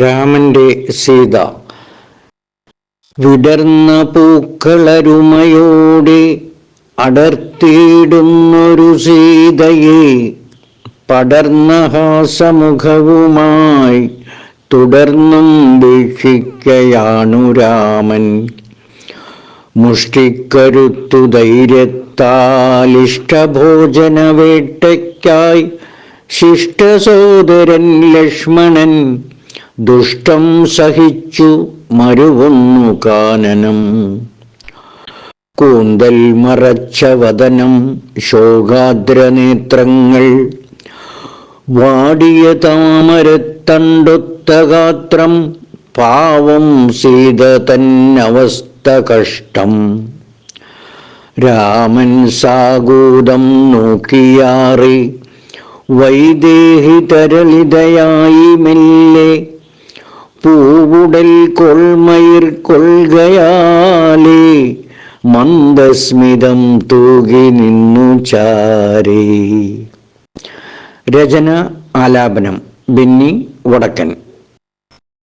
രാമന്റെ സീത. വിടർന്ന പൂക്കളരുമയോടെ അടർത്തിയിടുന്നൊരു സീതയെ പടർന്ന ഹാസമുഖവുമായി തുടർന്നും വീക്ഷിക്കയാണു രാമൻ. മുഷ്ടിക്കരുത്തു ധൈര്യത്താൽ ഇഷ്ടഭോജന വേട്ടയ്ക്കായി ശിഷ്ടസോദരൻ ലക്ഷ്മണൻ ദുഷ്ടം സഹിച്ചു മരുവന്നു കാനനം. കൂന്തൽ മറച്ച വദനം ശോകാദ്രനേത്രങ്ങൾ. വാടിയ താമരത്തണ്ടൊത്ത ഗാത്രം പാവം സീത തന്നവസ്ഥ കഷ്ടം. രാമൻ സാഗൂതം നോക്കിയാറി വൈദേഹി തരളിതയായി മെല്ലെ പൂവുടൽ കൊൾമയിർ കൊൽകയാലേ മന്ദസ്മിതം തൂകി നിന്നു ചാരേ. രചന ആലാപനം ബെന്നി വടക്കൻ.